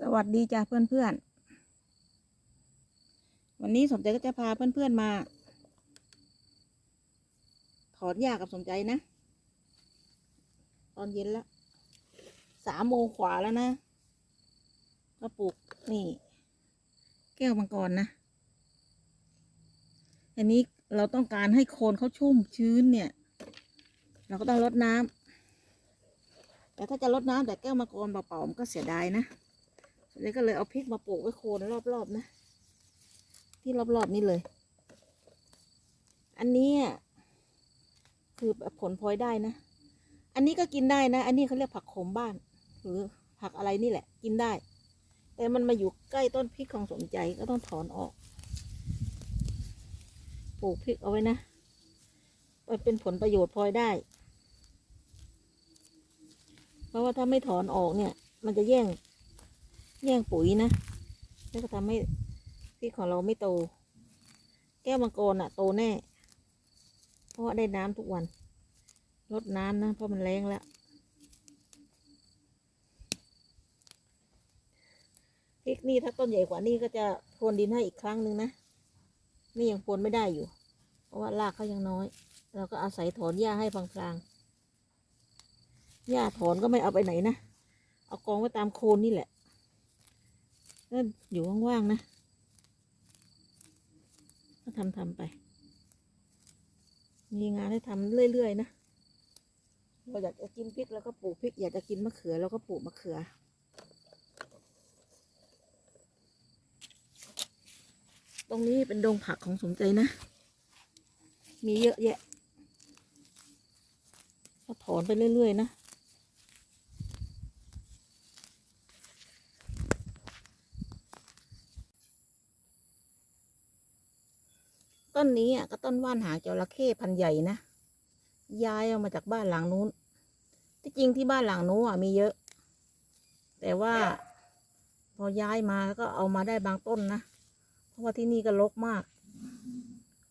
สวัสดีจ้าเพื่อนๆ วันนี้สมใจก็จะพาเพื่อนๆมา ถอนหญ้ากับสมใจนะ ตอนเย็นแล้วสามโมงขวาแล้วนะ ก็ปลูกนี่ แก้วมังกรนะ อันนี้เราต้องการให้โคนเขาชุ่มชื้นเนี่ย เราก็ต้องรดน้ำแต่ถ้าจะรดน้ำแต่แก้วมังกรเปล่าๆมันก็เสียดายนะ เลยก็เลยเอาพริกมาปลูกไว้โคนรอบๆนะ ที่รอบๆนี่เลย อันนี้คือผลพลอยได้นะ อันนี้ก็กินได้นะ อันนี้เขาเรียกผักโขมบ้าน หรือผักอะไรนี่แหละ กินได้ แต่มันมาอยู่ใกล้ต้นพริกของสมใจก็ต้องถอนออก ปลูกพริกเอาไว้นะไปเป็นผลประโยชน์พลอยได้ เพราะว่าถ้าไม่ถอนออกเนี่ย มันจะแย่ง แย่งปุ๋ยนะ แล้วก็ทำให้พริกของเราไม่โต แก้วมังกรอะโตแน่ เพราะได้น้ำทุกวัน ลดน้ำนะ เพราะมันแรงแล้วพริกนี่ถ้าต้นใหญ่กว่านี้ก็จะพรวนดินให้อีกครั้งหนึ่งนะ นี่ยังพรวนไม่ได้อยู่ เพราะว่ารากเขายังน้อย เราก็อาศัยถอนหญ้าให้พลางๆหญ้าถอนก็ไม่เอาไปไหนนะ เอากองไว้ตามโคนนี่แหละ ก็อยู่ว่างๆนะก็ทำทำๆไป มีงานให้ทำเรื่อยๆนะเราอยากจะกินพริกแล้วก็ปลูกพริก อยากจะกินมะเขือเราก็ปลูกมะเขือ ตรงนี้เป็นดงผักของสมใจนะ มีเยอะแยะก็ถอนไปเรื่อยๆนะ ต้นนี้อะก็ต้นว่านหางจระเข้พันใหญ่นะ ย้ายเอามาจากบ้านหลังนู้น ที่จริงที่บ้านหลังนู้นอะมีเยอะ แต่ว่า พอย้ายมาก็เอามาได้บางต้นนะ เพราะว่าที่นี่ก็รกมาก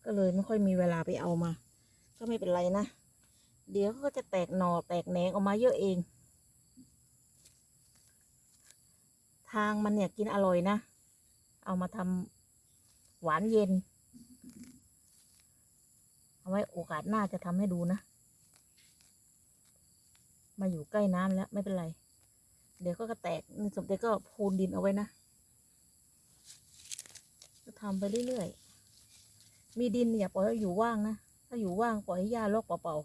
ก็เลยไม่ค่อยมีเวลาไปเอามา ก็ไม่เป็นไรนะ เดี๋ยวก็จะแตกหน่อแตกแหนงออกมาเยอะเอง ทางมันเนี่ยกินอร่อยนะ เอามาทำหวานเย็น เอาไว้โอกาสหน้าจะทำให้ดูนะ มาอยู่ใกล้น้ำแล้วไม่เป็นไร เดี๋ยวก็กระแตกสมเด็จก็พูนดินเอาไว้นะก็ทำไปเรื่อยๆ มีดินอย่าปล่อยให้อยู่ว่างนะ ถ้าอยู่ว่างปล่อยให้หญ้ารกเปล่า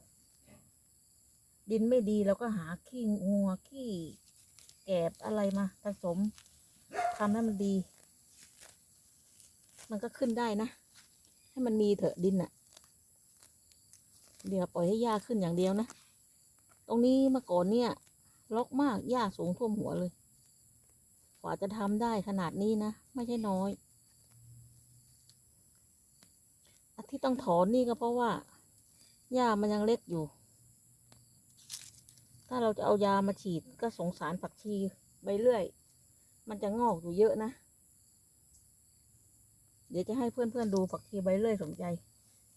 ๆ ดินไม่ดีเราก็หาขี้งัวขี้แกบอะไรมาผสมทำให้มันดี มันก็ขึ้นได้นะ ให้มันมีเถอะดินอะ เดี๋ยวปล่อยให้หญ้าขึ้นอย่างเดียวนะ ตรงนี้เมื่อก่อนเนี่ยรกมากหญ้าสูงท่วมหัวเลย กว่าจะทำได้ขนาดนี้นะ ไม่ใช่น้อยอที่ต้องถอนนี่ก็เพราะว่าหญ้ามันยังเล็กอยู่ ถ้าเราจะเอายามาฉีดก็สงสารผักชีไปเรื่อย มันจะงอกอยู่เยอะนะ เดี๋ยวจะให้เพื่อนๆดูผักชีใบเลื่อยสมใจ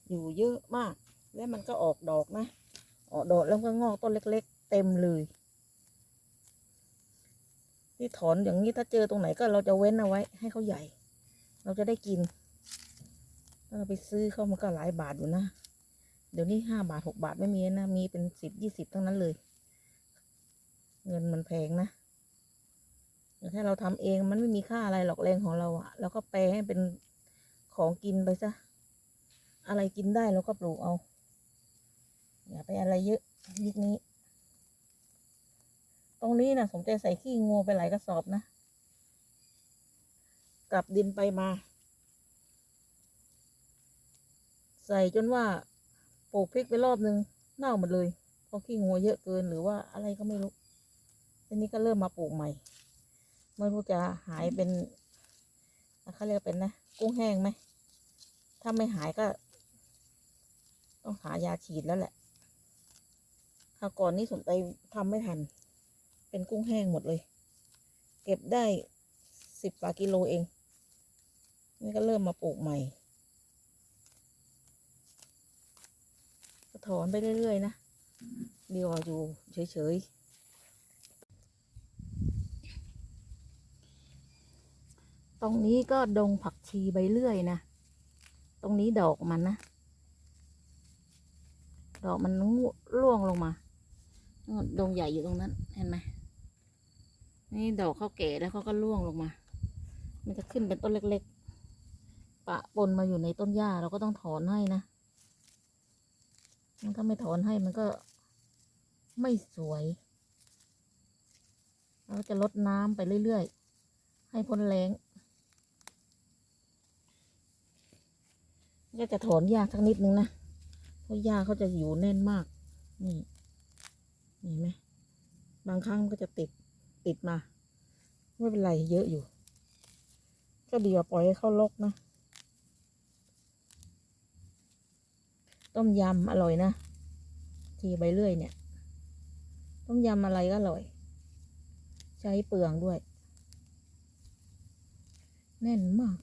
อยู่เยอะมาก แล้วมันก็ออกดอกนะ ออกดอกแล้วก็งอกต้นเล็ก ๆ เต็มเลย ที่ถอนอย่างนี้ถ้าเจอตรงไหนก็เราจะเว้นเอาไว้ ให้เขาใหญ่ เราจะได้กินถ้าเราไปซื้อเข้ามันก็หลายบาทอยู่นะ เดี๋ยวนี้ห้าบาทหกบาทไม่มีนะ มีเป็นสิบยี่สิบทั้งนั้นเลย เงินมันแพงนะแต่ถ้าเราทำเองมันไม่มีค่าอะไรหรอกแรงของเราอะเราก็แปลให้เป็นของกินไปซะ อะไรกินได้เราก็ปลูกเอา อย่าไปอะไรเยอะยุคนี้ ตรงนี้นะสมใจใส่ขี้งูไปหลายกระสอบนะ กลับดินไปมา ใส่จนว่าปลูกพริกไปรอบนึงเน่าหมดเลยเพราะขี้งูเยอะเกินหรือว่าอะไรก็ไม่รู้ทีนี้ก็เริ่มมาปลูกใหม่ ไม่รู้จะหายเป็นเขาเรียกเป็นนะ กุ้งแห้งไหม ถ้าไม่หายก็ ต้องหายาฉีดแล้วแหละาก่อนนี่สนใจทำไม่ทัน เป็นกุ้งแห้งหมดเลย เก็บได้สิบกว่ากิโลเอง นี่ก็เริ่มมาปลูกใหม่ก็ถอนไปเรื่อยๆนะเดียวาอยู่เฉยๆตรงนี้ก็ดงผักชีใบเลื่อยนะ ตรงนี้ดอกมันนะ ดอกมันร่วงลงมา ดงใหญ่อยู่ตรงนั้น เห็นไหมนี่ดอกเขาแก่แล้วเขาก็ร่วงลงมา มันจะขึ้นเป็นต้นเล็กๆ ปะปนมาอยู่ในต้นหญ้าเราก็ต้องถอนให้นะ ถ้าไม่ถอนให้มันก็ไม่สวยเราจะลดน้ำไปเรื่อยๆ ให้พ้นแรงก็จะถอนยากสักนิดนึงนะ เพราะหญ้าเขาจะอยู่แน่นมาก นี่ เห็นไหมบางครั้งมันก็จะติดติดมาไม่เป็นไรเยอะอยู่ ก็ดีกว่าปล่อยให้เข้าลกนะ ต้มยำอร่อยนะ ทีใบเลื่อยเนี่ย ต้มยำอะไรก็อร่อย ใช้เปลืองด้วย แน่นมาก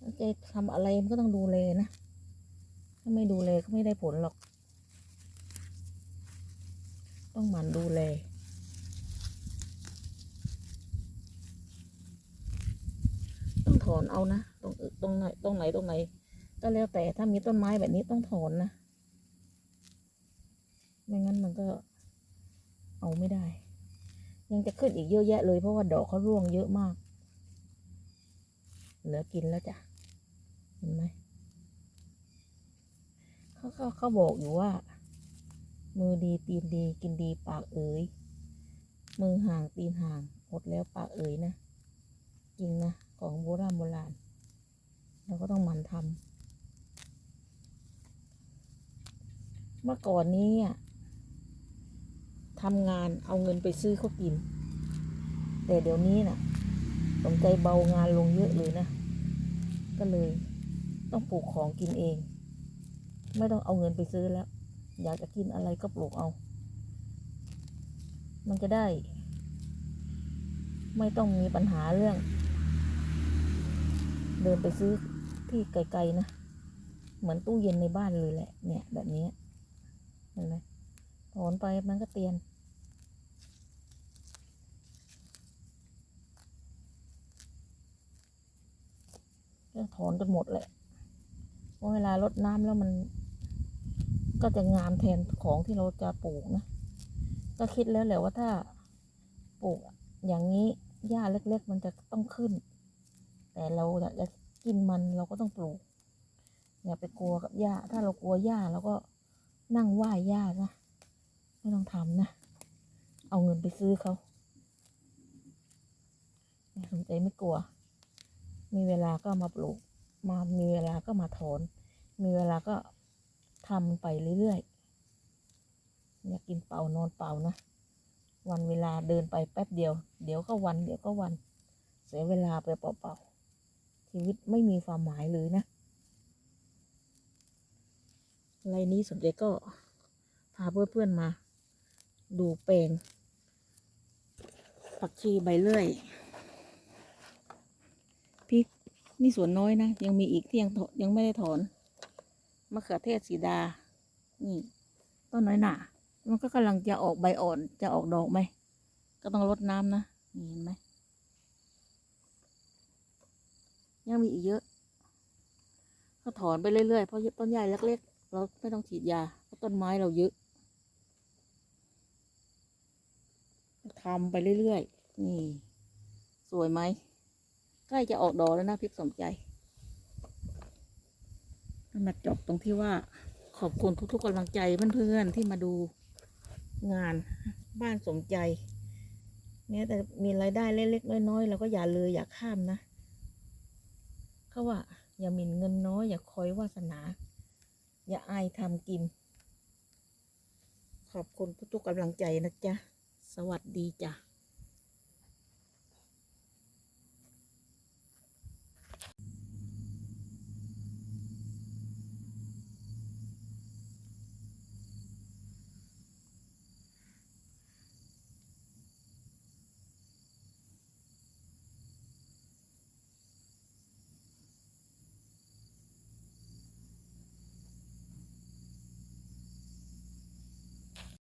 ถ้าจะทำอะไรมันก็ต้องดูแลยนะ ถ้าไม่ดูแลก็ไม่ได้ผลหรอก ต้องหมั่นดูแลต้องถอนเอานะตรงตรงไหนตรงไหนตรงไหน ก็แล้วแต่ถ้ามีต้นไม้แบบนี้ต้องถอนนะไม่งั้นมันก็เอาไม่ได้ ยังจะขึ้นอีกเยอะแยะเลยเพราะว่าดอกเขาร่วงเยอะมาก เหลือกินแล้วจ้ะ เห็นไหม เขาเขาเขาบอกอยู่ว่า มือดีตีนดีกินดีปากเอ๋ยมือห่างตีนห่างหดแล้วปากเอ๋ยนะจริงนะของโบราณโบราณเราก็ต้องหมั่นทำเมื่อก่อนนี้ทำงานเอาเงินไปซื้อเขากิน แต่เดี๋ยวนี้น่ะสนใจเบางานลงเยอะเลยนะ ก็เลยต้องปลูกของกินเอง ไม่ต้องเอาเงินไปซื้อแล้ว อยากจะกินอะไรก็ปลูกเอา มันจะได้ ไม่ต้องมีปัญหาเรื่อง เดินไปซื้อที่ไกลๆนะ เหมือนตู้เย็นในบ้านเลยแหละ เนี่ย แบบนี้เห็นไหมถอนไปมันก็เตียนก็ถอนจนหมดแหละเพราะเวลารดน้ำแล้วมัน ก็จะงามแทนของที่เราจะปลูกนะ ก็คิดแล้วแหละว่าถ้าปลูกอย่างนี้หญ้าเล็ก ๆ มันจะต้องขึ้น แต่เราอยากจะกินมันเราก็ต้องปลูก อย่าไปกลัวกับหญ้า ถ้าเรากลัวหญ้าเราก็นั่งไหว้หญ้านะ ไม่ต้องทำนะ เอาเงินไปซื้อเขาไม่สนใจไม่กลัว มีเวลาก็มาปลูก มา มีเวลาก็มาถอน มีเวลาก็ ทำไปเรื่อยๆอยากกินเป่านอนเป่านะ วันเวลาเดินไปแป๊บเดียว เดี๋ยวก็วัน เดี๋ยวก็วัน เสียเวลาไปเปล่าๆ ชีวิตไม่มีความหมายเลยนะไรนี้สนใจก็พาเพื่อนๆมา ดูแปลงผักชีใบเลื่อยพริกนี่สวนน้อยนะ ยังมีอีกที่ยังยังไม่ได้ถอน มะเขือเทศสีดา นี่ ต้นน้อยหนามันก็กำลังจะออกใบอ่อน จะออกดอกไหม ก็ต้องรดน้ำนะนี่เห็นไหม ยังมีอีกเยอะ ก็ถอนไปเรื่อยๆ เพราะต้นใหญ่เล็กๆ เราไม่ต้องฉีดยา เพราะต้นไม้เราเยอะทำไปเรื่อยๆ นี่ สวยไหม ใกล้จะออกดอกแล้วนะพริกสมใจ มาจบตรงที่ว่าขอบคุณทุกๆกำลังใจเพื่อนๆที่มาดูงานบ้านสมใจเนี่ยแต่มีรายได้เล็กๆน้อยๆเราก็อย่าเลยอย่าข้ามนะเขาว่า อย่าหมิ่นเงินน้อย อย่าคอยวาสนา อย่าอายทำกิน ขอบคุณทุกๆกำลังใจนะจ๊ะ สวัสดีจ้ะ